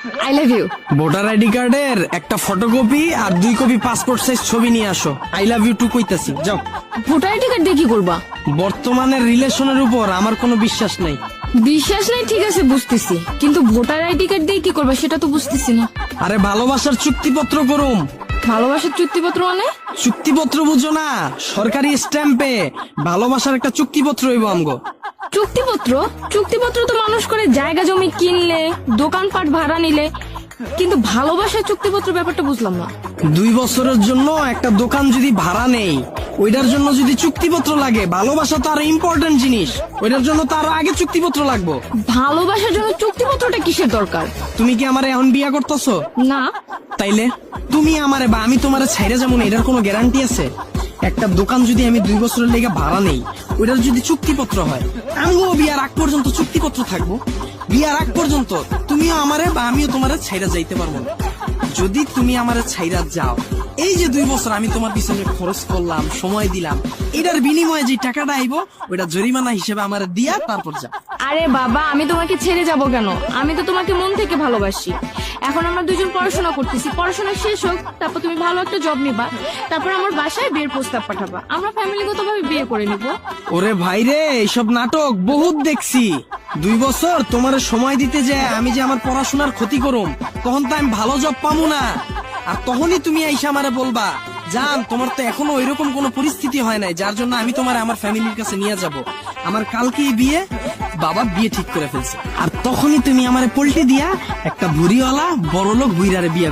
I love you voter ID কার্ডের একটা photocopy আর দুই কপি পাসপোর্ট সাইজ ছবি নিয়ে আসো। আই লাভ ইউ টু কইতাছি। যাও। ভোটার আইডি কার্ড দিয়ে কি করবা? বর্তমানের রিলেশনের উপর আমার কোনো বিশ্বাস নাই। বিশ্বাস নাই ঠিক আছে বুঝতেছি। কিন্তু ভোটার আইডি কার্ড দিয়ে কি করবা সেটা তো বুঝতেছি না। আরে ভালোবাসার চুক্তিপত্র করুম। ভালোবাসার চুক্তিপত্র মানে? চুক্তিপত্র বুঝো না সরকারি স্ট্যাম্পে ভালোবাসার একটা চুক্তিপত্র হইব আমগো। চুক্তিপত্র? চুক্তিপত্র তো মানুষ করে জায়গা জমি কিনলে দোকানপাট ভাড়া নিলে কিন্তু ভালোবাসার চুক্তিপত্র ব্যাপারটা বুঝলাম না। দুই বছরের জন্য একটা দোকান যদি ভাড়া নেই ওইটার জন্য যদি চুক্তিপত্র লাগে ভালোবাসা তো আরও ইম্পর্টেন্ট জিনিস ওইটার জন্য তো আরও আগে চুক্তিপত্র লাগবো। ভালোবাসার জন্য চুক্তিপত্রটা কিসের দরকার? তুমি কি আমার এখন বিয়া করতেছো? না। তাইলে? তুমি আমারে বা আমি তোমারে ছাইরা যেমন এটার কোনো গ্যারান্টি আছে? একটা দোকান যদি আমি দুই বছরের লেগে ভাড়া নেই, ওইটার যদি চুক্তিপত্র হয়, আমিও বিয়ার আগ পর্যন্ত চুক্তিপত্র থাকব। বিয়ার আগ পর্যন্ত তুমিও আমারে বা আমিও তোমারে ছাইরা যাইতে পারব না। যদি তুমি আমারে ছাইরা যাও, এই যে দুই বছর আমি তোমার পিছনে খরচ করলাম, সময় দিলাম, এটার বিনিময়ে যে টাকাটা আইবো ওটা জরিমানা হিসেবে আমার দিয়া তারপর যা আরে বাবা, আমি তোমাকে ছেড়ে যাব কেন? আমি তো তোমাকে মন থেকে ভালোবাসি। এখন আমরা দুজন পড়াশোনা করতেছি। পড়াশোনা শেষ হোক, তারপর তুমি ভালো একটা জব নিবা, তারপর আমার বাসায় বিয়ের প্রস্তাব পাঠাবা। আমরা ফ্যামিলিগত ভাবে বিয়ে করে নিব। ওরে ভাই রে এইসব নাটক বহুত দেখছি। দুই বছর তোমার সময় দিতে যে আমি যে আমার পড়াশোনার ক্ষতি করুম, তখন তো আমি ভালো জব পাবো না। আর তখনই তুমি আইসা আমারে বলবা জান, তোমার তো এখনও ওইরকম কোনো পরিস্থিতি হয় নাই, যার জন্য আমি তোমার আমার ফ্যামিলির কাছে নিয়ে যাব। আমার কালকেই বিয়ে, বাবা বিয়ে ঠিক করে ফেলছে। আর তখনই তুমি আমার পল্টি দিয়া একটা ভুরিওয়ালা বড় লোক বুইরারে বিয়ে